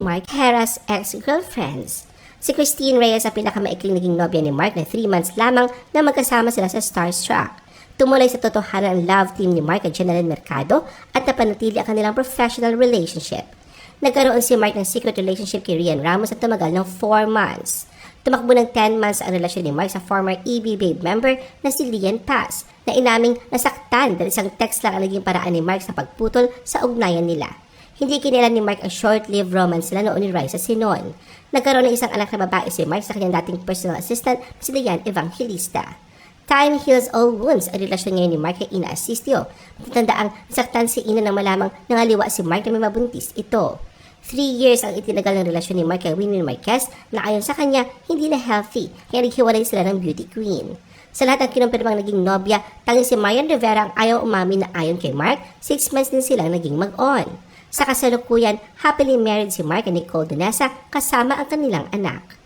Mark Hera's ex-girlfriends. Si Christine Reyes ang pinakamaikling naging nobya ni Mark na 3 months lamang na magkasama sila sa Starstruck. Tumulay sa totohanan ang love team ni Mark at Janelle Mercado at napanatili ang kanilang professional relationship. Nagkaroon si Mark ng secret relationship kay Rian Ramos at tumagal ng 4 months. Tumakbo ng 10 months ang relasyon ni Mark sa former EB Babe member na si Lian Paz na inaming nasaktan dahil isang text lang ang naging paraan ni Mark sa pagputol sa ugnayan nila. Hindi kinilan ni Mark ang short-lived romance sila noon ni Raisa Sinon. Nagkaroon ng isang anak na babae si Mark sa kanyang dating personal assistant na si Lian Evangelista. Time heals all wounds ang relasyon ngayon ni Mark kay Ina Asistio. Matatanda nasaktan si Ina nang malamang nangaliwa si Mark na may mabuntis ito. Three years ang itinagal ng relasyon ni Mark kay Winnie Marquez na ayon sa kanya hindi na healthy kaya naghiwalay sila ng beauty queen. Sa lahat ng kinumpirmang naging nobya, tanging si Marian Rivera ang ayaw umami na ayon kay Mark, six months din silang naging mag-on. Sa kasalukuyan, happily married si Mark and Nicole Donesa kasama ang kanilang anak.